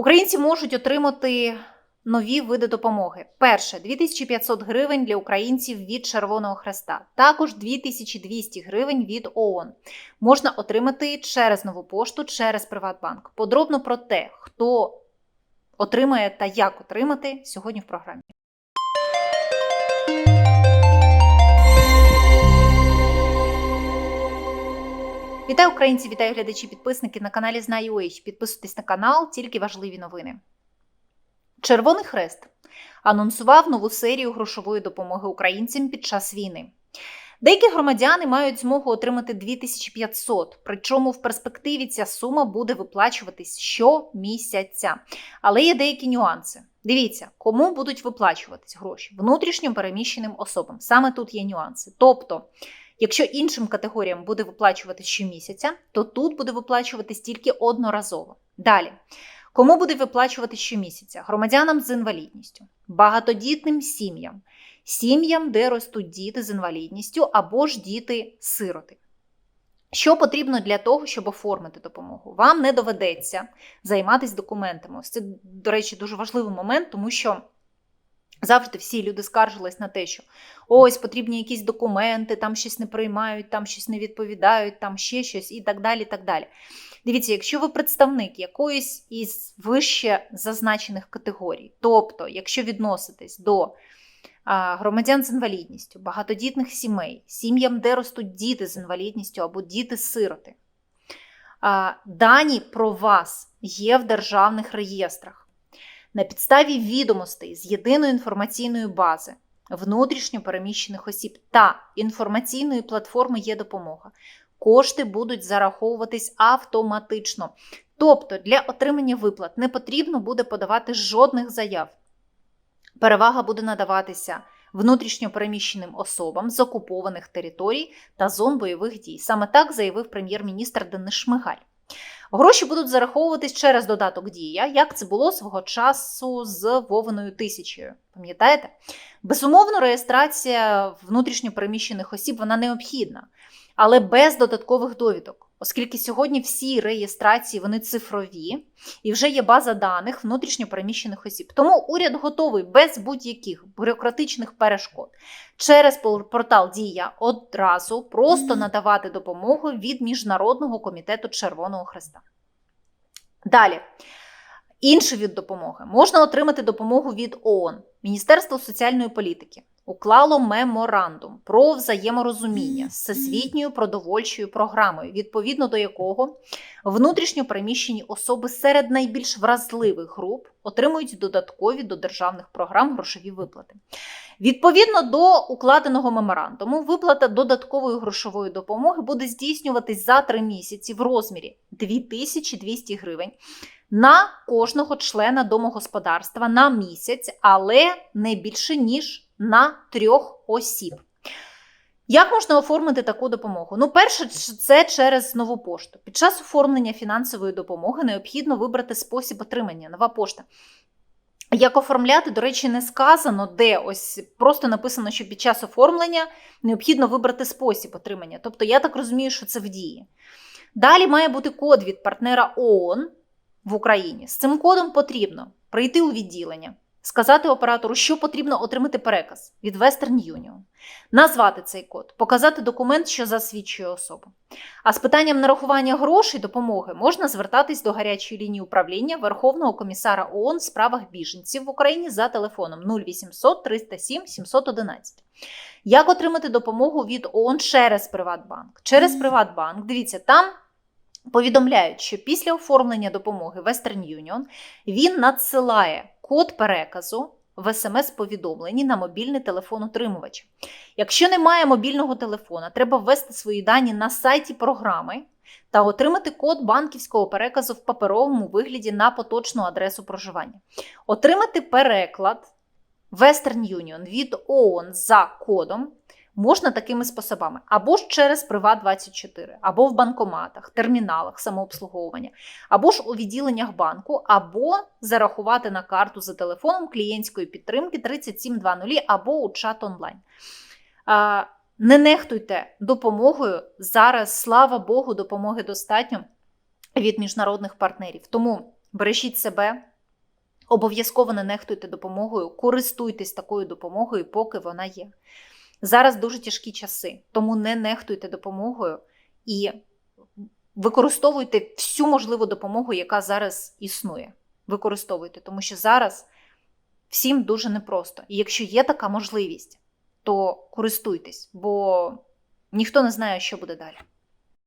Українці можуть отримати нові види допомоги. Перше 2500 гривень для українців від Червоного Хреста, також 2200 гривень від ООН. Можна отримати через нову пошту, через Приватбанк. Подробно про те, хто отримає та як отримати сьогодні в програмі. Вітаю українці, вітаю глядачі, підписники на каналі Знаю.ua. Підписуйтесь на канал, тільки важливі новини. Червоний Хрест анонсував нову серію грошової допомоги українцям під час війни. Деякі громадяни мають змогу отримати 2500, причому в перспективі ця сума буде виплачуватись щомісяця. Але є деякі нюанси. Дивіться, кому будуть виплачуватись гроші внутрішньо переміщеним особам. Саме тут є нюанси. Тобто, якщо іншим категоріям буде виплачуватись щомісяця, то тут буде виплачуватись тільки одноразово. Далі. Кому буде виплачувати щомісяця? Громадянам з інвалідністю, багатодітним сім'ям, сім'ям, де ростуть діти з інвалідністю або ж діти-сироти. Що потрібно для того, щоб оформити допомогу? Вам не доведеться займатися документами. Ось це, до речі, дуже важливий момент, тому що завжди всі люди скаржились на те, що ось потрібні якісь документи, там щось не приймають, там щось не відповідають, там ще щось і так далі. так далі. Дивіться, якщо ви представник якоїсь із вище зазначених категорій, тобто, якщо відноситесь до громадян з інвалідністю, багатодітних сімей, сім'ям, де ростуть діти з інвалідністю або діти-сироти, дані про вас є в державних реєстрах. На підставі відомостей з єдиної інформаційної бази внутрішньо переміщених осіб та інформаційної платформи є допомога кошти будуть зараховуватись автоматично. Тобто для отримання виплат не потрібно буде подавати жодних заяв. Перевага буде надаватися внутрішньо переміщеним особам з окупованих територій та зон бойових дій. Саме так заявив прем'єр-міністр Денис Шмигаль. Гроші будуть зараховуватись через додаток Дія, як це було свого часу з Вовною тисячею. Пам'ятаєте? Безумовно, реєстрація внутрішньопереміщених осіб вона необхідна але без додаткових довідок, оскільки сьогодні всі реєстрації вони цифрові і вже є база даних внутрішньопереміщених осіб. Тому уряд готовий без будь-яких бюрократичних перешкод через портал Дія одразу просто надавати допомогу від Міжнародного комітету Червоного Хреста. Далі. Інший від допомоги можна отримати допомогу від ООН, Міністерства соціальної політики уклало меморандум про взаєморозуміння з всесвітньою продовольчою програмою, відповідно до якого внутрішньо переміщені особи серед найбільш вразливих груп отримують додаткові до державних програм грошові виплати. Відповідно до укладеного меморандуму, виплата додаткової грошової допомоги буде здійснюватись за три місяці в розмірі 2200 гривень. На кожного члена домогосподарства на місяць, але не більше ніж на трьох осіб. Як можна оформити таку допомогу? Ну, перше, це через нову пошту. Під час оформлення фінансової допомоги необхідно вибрати спосіб отримання, нова пошта. Як оформляти, до речі, не сказано, де ось просто написано, що під час оформлення необхідно вибрати спосіб отримання. Тобто, я так розумію, що це в дії. Далі має бути код від партнера ООН в Україні. З цим кодом потрібно прийти у відділення, сказати оператору, що потрібно отримати переказ від Western Union, назвати цей код, показати документ, що засвідчує особу. А з питанням нарахування грошей допомоги можна звертатись до гарячої лінії управління Верховного комісара ООН в справах біженців в Україні за телефоном 0800 307 711. Як отримати допомогу від ООН через Приватбанк? Через Приватбанк, дивіться, там. Повідомляють, що після оформлення допомоги Western Union він надсилає код переказу в смс-повідомленні на мобільний телефон отримувача. Якщо немає мобільного телефона, треба ввести свої дані на сайті програми та отримати код банківського переказу в паперовому вигляді на поточну адресу проживання. Отримати переклад Western Union від ООН за кодом можна такими способами: або ж через Приват24, або в банкоматах, терміналах самообслуговування, або ж у відділеннях банку, або зарахувати на карту за телефоном клієнтської підтримки 3720 або у чат онлайн. Не нехтуйте допомогою. Зараз, слава Богу, допомоги достатньо від міжнародних партнерів. Тому бережіть себе, Обов'язково не нехтуйте допомогою, користуйтесь такою допомогою, поки вона є. Зараз дуже тяжкі часи, тому не нехтуйте допомогою і використовуйте всю можливу допомогу, яка зараз існує. Використовуйте, тому що зараз всім дуже непросто. І якщо є така можливість, то користуйтесь, бо ніхто не знає, що буде далі.